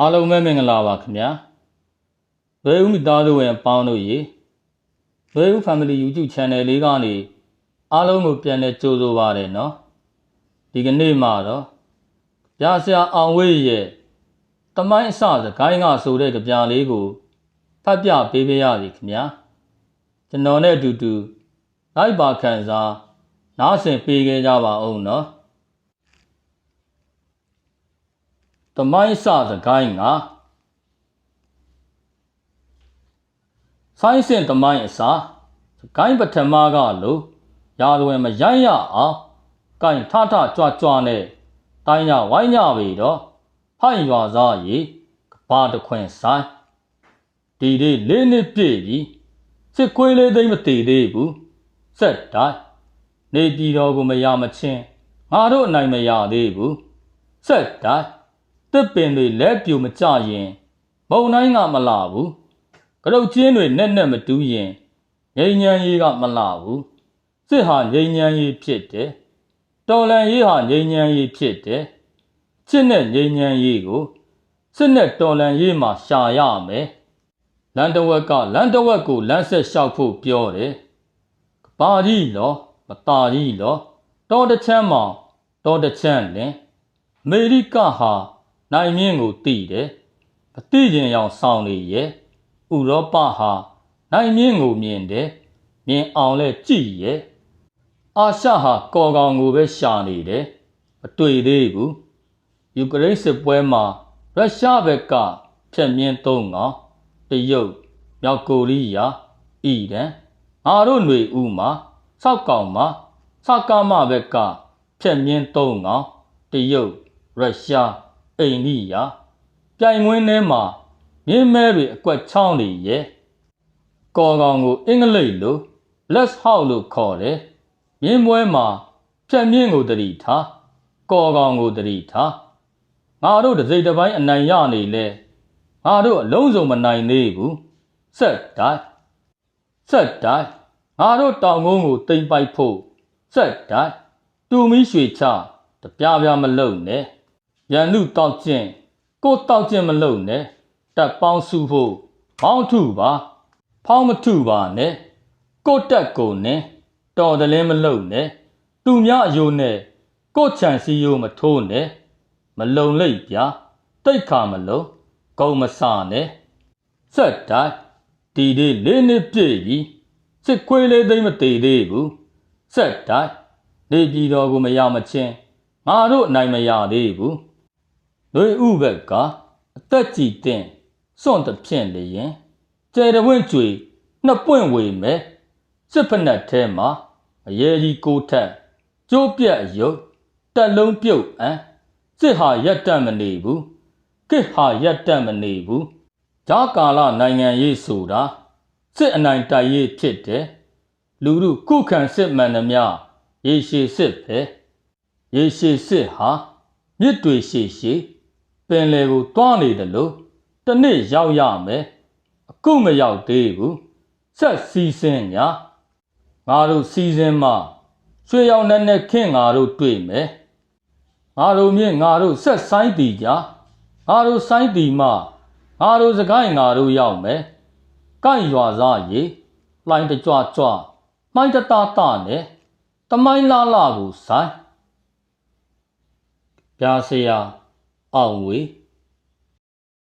အားလုံးပဲမင်္ဂလာပါခင်ဗျာဝေဦးမိသားစုဝင်အပေါင်းတို့ရေဝေဦး Family YouTube Channel လေးကနေအားလုံးကိုပြန်လည်ကြိုဆိုပါရနော်ဒီကနေ့မှာတော့ပြာဆရာအောင်ဝေးရဲ့တမိုင်းအစစကိုင်းကဆိုတဲ့ကြပြလေးကိုဖတ်ပြပေးပေးရစီခင်ဗျာကျွန်တော်နဲ့အတူတူလိုက်ပါခံစားနားဆင်ပေးခဲ့ကြပါအောင်နော် တမိုင်းစစကိုင်းကဆိုင်းစင်တမိုင်းအစာစကိုင်းပထမကလို့ရာဇဝင်မရိုင်းရအောင်ကိုင်းထထကြွကြွနဲ့တိုင်းညဝိုင်းညပြီတော့ဖိုင်ရွာသားရေကဘာတခွင်ဆိုင်ဒီဒီလေးနှစ်ပြည့်ပြီစစ်ခွေးလေးသိမ့်မတည်သေးဘူးစက်တိုင်းနေပြည်တော်ကိုမရမချင်းငါတို့အနိုင်မရသေးဘူးစက်တိုင်း တစ်ပင်တွေလက်ပြူမကြရင်မုံတိုင်းကမလာဘူးကရုတ်ချင်းတွေနဲ့နဲ့မတူးရင်ငိမ့်ညံရေးကမလာဘူးစစ်ဟာငိမ့်ညံရေးဖြစ်တယ်တော်လန်ရေးဟာငိမ့်ညံရေးဖြစ်တယ်ချစ်နဲ့ငိမ့်ညံရေးကိုစစ်နဲ့တော်လန်ရေးမှာရှာရမယ်လန်တဝက်ကလန်တဝက်ကိုလမ်းဆက်လျှောက်ဖို့ပြောတယ်ကပါကြီးလောမตาကြီးလောတော်တစ်ချမ်းမောင်တော်တစ်ချမ်းလင်အမေရိကဟာ နိုင်မြင့်ကိုတီးတယ်။မတီးခြင်းရောက်ဆောင်နေရဲ့။ဥရောပဟာနိုင်မြင့်ကိုမြင်တယ်။မြင်အောင်လဲကြည့်ရဲ့။အာရှဟာကော်ကောင်ကိုပဲရှာနေတယ်။မတွေ့သေးဘူး။ယူကရိန်းစစ်ပွဲမှာရုရှားဘက်ကဖျက်မြင်းသုံးကောင်တရုတ်မြောက်ကိုရီးယားအီရန်ငါတို့ຫນွေဦးမှာစောက်ကောင်မှာစကားမဘက်ကဖျက်မြင်းသုံးကောင်တရုတ်ရုရှား အိန္ဒိယပြိုင်မွင်းထဲမှာမြင်းမဲတွေအကွက်ချောင်းနေရဲ့ကော်ကောင်ကိုအင်္ဂလိပ်လို bless house လို့ခေါ်တယ်မြင်းပွဲမှာဖြတ်မြင့်ကိုတတိထားကော်ကောင်ကိုတတိထားငါတို့တစ်စိတ်တစ်ပိုင်းအနိုင်ရနေလဲငါတို့အလုံးစုံမနိုင်သေးဘူးဆက်တိုင်းဆက်တိုင်းငါတို့တောင်ကုန်းကိုတိမ်ပိုက်ဖို့ဆက်တိုင်းတူမီရွှေချတပြားပြားမလုံနဲ့ ရန်သူတောက်ကျင့်ကိုတောက်ကျင့်မလုပ်နဲ့တက်ပေါင်းစုဖို့ဖောင်းထုပါ ဖောင်းမထုပါနဲ့ကိုတက်ကိုနဲ့တော်တယ်လည်းမလုပ်နဲ့သူများအယိုးနဲ့ကိုချန်စီယိုးမထိုးနဲ့မလုံလိပ်ပြတိတ်ခါမလုံကုံမဆနဲ့ဆက်တိုင်းဒီဒီလေးနှစ်ပြည့်ပြီစစ်ခွေးလေးသိမ့်မတည်သေးဘူးဆက်တိုင်းနေပြည်တော်ကိုမရမချင်းငါတို့အနိုင်မရသေးဘူး လွေဥဘက်ကအသက်ကြည်တင်စွန့်တစ်ဖြင့်လျင်ကျဲတဝင့်ကျွေနှစ်ပွင့်ဝေမဲ့စစ်ဖက်နှက်ထဲမှာအရေးကြီးကိုထက်ကျိုးပြက်အယုတ်တက်လုံးပြုတ်အံစစ်ဟာရက်တက်မနေဘူးကိဟာရက်တက်မနေဘူးဂျာကာလနိုင်ငံရေးဆိုတာစစ်အနိုင်တိုက်ရေးဖြစ်တယ်လူလူကုခံစစ်မှန်သမျှရေရှည်စစ်ပဲရေရှည်စစ်ဟာမြစ်တွေရှည်ရှည် ပင်လယ်ကိုတွားနေတယ်လို့တနေ့ရောက်ရမယ်အခုမရောက်သေးဘူးဆက်စီစဉ်ညာငါတို့စီစဉ်မှရွှေရောင်နဲ့နဲ့ခင့်ငါတို့တွေ့မယ်ငါတို့မြင့်ငါတို့ဆက်ဆိုင်တီကြငါတို့ဆိုင်တီမှငါတို့စကိုင်းငါတို့ရောက်မယ်ကိုက်ရွာသားရေလိုင်းတကြွကြွမိုင်းတတတနဲ့တမိုင်းလာလာကိုဆိုင်ပြာစရာ အောင်ဝေး